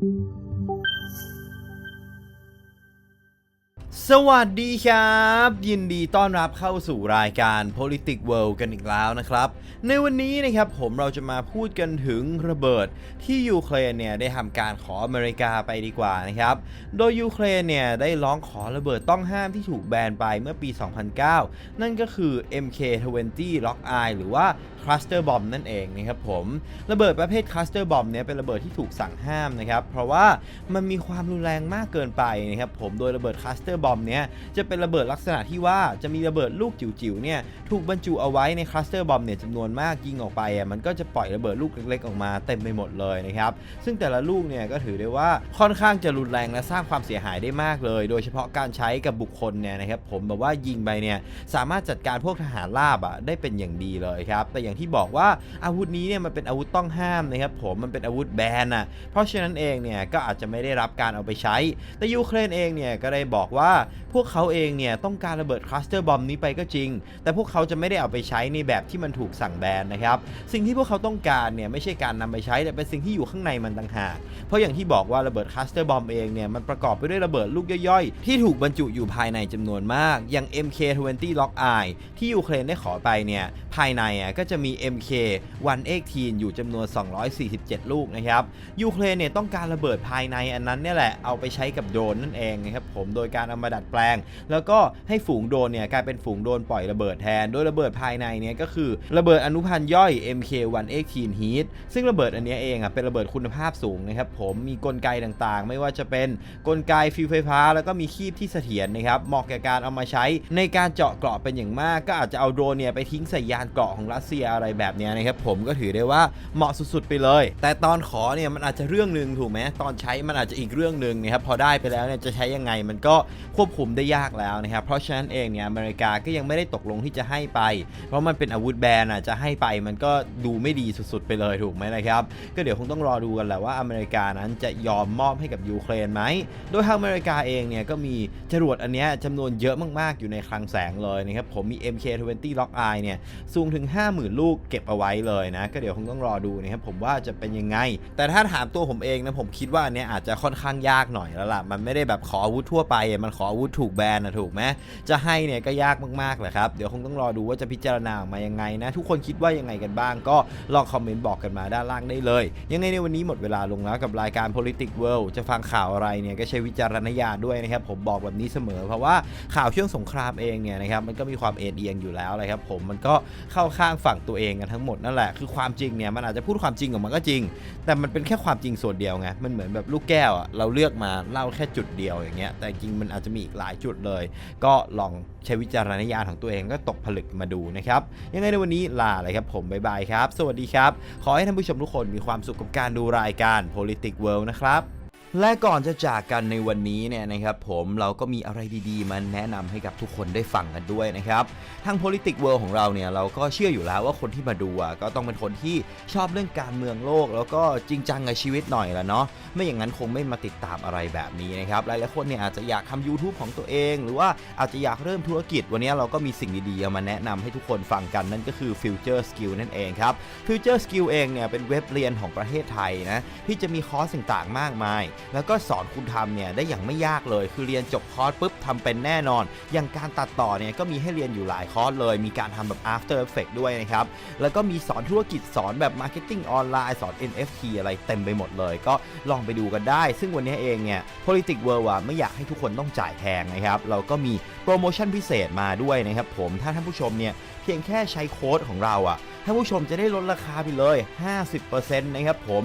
สวัสดีครับ ยินดีต้อนรับเข้าสู่รายการ Politics World กันอีกแล้วนะครับ ในวันนี้นะครับผมเราจะมาพูดกันถึงระเบิดที่ยูเครนเนี่ยได้ทำการขออเมริกาไปดีกว่านะครับ โดยยูเครนเนี่ยได้ร้องขอระเบิดต้องห้ามที่ถูกแบนไปเมื่อปี 2009 นั่นก็คือ MK20 Lock Eye หรือว่า Cluster Bomb นั่นเองนะครับผมระเบิดประเภท Cluster Bomb เนี่ยเป็นระเบิดที่ถูกสั่งห้ามนะครับเพราะว่ามันมีความรุนแรงมากเกินไปนะครับผมโดยระเบิด Cluster Bomb เนี่ยจะเป็นระเบิดลักษณะที่ว่าจะมีระเบิดลูกจิ๋วๆเนี่ยถูกบรรจุเอาไว้ใน Cluster Bomb เนี่ยจำนวนมากยิงออกไปอะมันก็จะปล่อยระเบิดลูกเล็กๆออกมาเต็มไปหมดเลยนะครับซึ่งแต่ละลูกเนี่ยก็ถือได้ว่าค่อนข้างจะรุนแรงและสร้างความเสียหายได้มากเลย โดยเฉพาะการใช้กับบุคคลเนี่ยนะครับผมแบบว่ายิงไปเนี่ยสามารถจัดการพวกทหารราบอะได้เป็นอย่างดีเลยครับแต่อย่างที่บอกว่าอาวุธนี้เนี่ยมันเป็นอาวุธต้องห้ามนะครับผมมันเป็นอาวุธแบนอะเพราะฉะนั้นเองเนี่ยก็อาจจะไม่ได้รับการเอาไปใช้ แต่ยูเครนเองเนี่ยก็ได้บอกว่าพวกเขาเองเนี่ยต้องการระเบิดคลัสเตอร์บอมนี้ไปก็จริง แต่พวกเขาจะไม่ได้เอาไปใช้ในแบบที่มันถูกสั่งแบนนะครับสิ่งที่พวกเขาต้องการเนี่ยไม่ใช่การนำไปใช้แต่เป็นสิ่งที่อยู่ข้างในมันต่างหากเพราะอย่างที่บอกว่าระเบิดคลัสเตอร์บอมเองเนี่ยมันประกอบไปด้วยระเบิดลูกย่อยๆ ที่ถูกบรรจุอยู่ภายในจำนวนมากอย่าง MK20 Lock Eye ที่ยูเครนได้ขอไปเนี่ยภายในอะก็จะมี MK118 อยู่จำนวน 247 ลูกนะครับยูเครนเนี่ยต้องการระเบิดภายในอันนั้นเนี่ยแหละเอาไปใช้กับโดรนนั่นเองนะครับผมโดยการเอามาดัดแปลง แล้วก็ให้ฝูงโดรนเนี่ยกลายเป็นฝูงโดรนปล่อยระเบิดแทน โดยระเบิดภายในเนี่ยก็คือระเบิดอนุพันธ์ย่อย MK118 Heat ซึ่งระเบิดอันนี้เองอะเป็นระเบิดคุณภาพสูงนะครับผมมีกลไกต่างๆ ไม่ว่าจะเป็นกลไกฟิวไฟฟ้า แล้วก็มีคีบที่เสถียรนะครับเหมาะแก่การเอามาใช้ในการเจาะเกราะเป็นอย่างมาก ก็อาจจะเอาโดรนเนี่ยไปทิ้งใส่ยานเกราะของรัสเซียอะไรแบบนี้นะครับผมก็ถือได้ว่าเหมาะสุดๆไปเลย แต่ตอนขอเนี่ยมันอาจจะเรื่องหนึ่งถูกไหมตอนใช้มันอาจจะอีกเรื่องหนึ่งนะครับพอได้ไปแล้วเนี่ยจะใช้ยังไงมันก็ควบคุมได้ยากแล้วนะครับเพราะฉะนั้นเองเนี่ยอเมริกาก็ยังไม่ได้ตกลงที่จะให้ไป เพราะมันเป็นอาวุธแบนอะจะให้ไปมันก็ดูไม่ดีสุดๆ ไปเลยถูกไหมนะครับก็เดี๋ยวคงต้องรอดูกันแหละว่าอเมริกานั้นจะยอมมอบให้กับยูเครนไหมโดยทางอเมริกาเองเนี่ยก็มีจรวดอันนี้จำนวนเยอะมากๆอยู่ในคลังแสงเลยนะครับผมมี MK20 Lock Eye เนี่ยสูงถึง 50,000ลูกเก็บเอาไว้เลยนะ ก็เดี๋ยวคงต้องรอดูนะครับผมว่าจะเป็นยังไง แต่ถ้าถามตัวผมเองนะผมคิดว่าอันเนี้ยอาจจะค่อนข้างยากหน่อยแล้วล่ะมันไม่ได้แบบขออาวุธทั่วไป มันขออาวุธถูกแบนนะถูกไหมจะให้เนี่ยก็ยากมากๆแหละครับเดี๋ยวคงต้องรอดูว่าจะพิจารณาออกมายังไงนะทุกคนคิดว่ายังไงกันบ้าง ก็ลองคอมเมนต์บอกกันมาด้านล่างได้เลย ยังไงในวันนี้หมดเวลาลงแล้วกับรายการ Politics World จะฟังข่าวอะไรเนี่ยก็ใช้วิจารณญาณด้วยนะครับผมบอกแบบนี้เสมอ เพราะว่าข่าวช่วงสงครามเองเนี่ยนะครับมันก็มีความเอ็นเอียงอยู่แล้วเลยครับผมมันก็เข้าข้างฝั่งตัวเองกันทั้งหมดนั่นแหละคือความจริงเนี่ยมันอาจจะพูดความจริงออกมาก็จริง แต่มันเป็นแค่ความจริงส่วนเดียวไงมันเหมือนแบบลูกแก้วอะเราเลือกมาเล่าแค่จุดเดียวอย่างเงี้ยแต่จริงมันอาจจะมีอีกหลายจุดเลย ก็ลองใช้วิจารณญาณของตัวเองก็ตกผลึกมาดูนะครับยังไงในวันนี้ลาเลยครับผมบ๊ายบายครับ สวัสดีครับ ขอให้ท่านผู้ชมทุกคนมีความสุขกับการดูรายการ Politics World นะครับ และก่อนจะจากกันในวันนี้เนี่ยนะครับผมเราก็มีอะไรดีๆ มาแนะนำให้กับทุกคนได้ฟังกันด้วยนะครับ ทาง Politics World ของเราเนี่ยเราก็เชื่ออยู่แล้วว่าคนที่มาดูอะก็ต้องเป็นคนที่ชอบเรื่องการเมืองโลก แล้วก็จริงจังกับชีวิตหน่อยละเนาะไม่อย่างนั้นคงไม่มาติดตามอะไรแบบนี้นะครับหลายๆคนเนี่ยอาจจะอยากทำ YouTube ของตัวเอง หรือว่าอาจจะอยากเริ่มธุรกิจ วันนี้เราก็มีสิ่งดีๆเอามาแนะนำให้ทุกคนฟังกันนั่นก็คือ Future Skill นั่นเองครับ Future Skill เองเนี่ยเป็นเว็บเรียนของประเทศไทยนะที่จะมีคอร์สต่างๆ มากมายแล้วก็สอนคุณทำเนี่ยได้อย่างไม่ยากเลย คือเรียนจบคอร์สปุ๊บทำเป็นแน่นอน อย่างการตัดต่อเนี่ยก็มีให้เรียนอยู่หลายคอร์สเลย มีการทำแบบ After Effects ด้วยนะครับ แล้วก็มีสอนธุรกิจสอนแบบ Marketing ออนไลน์สอน NFT อะไรเต็มไปหมดเลย ก็ลองไปดูกันได้ ซึ่งวันนี้เองเนี่ย Politics World ไม่อยากให้ทุกคนต้องจ่ายแพงนะครับ เราก็มีโปรโมชั่นพิเศษมาด้วยนะครับผมถ้าท่านผู้ชมเนี่ยเพียงแค่ใช้โค้ดของเราอะท่านผู้ชมจะได้ลดราคาไปเลย 50%นะครับผม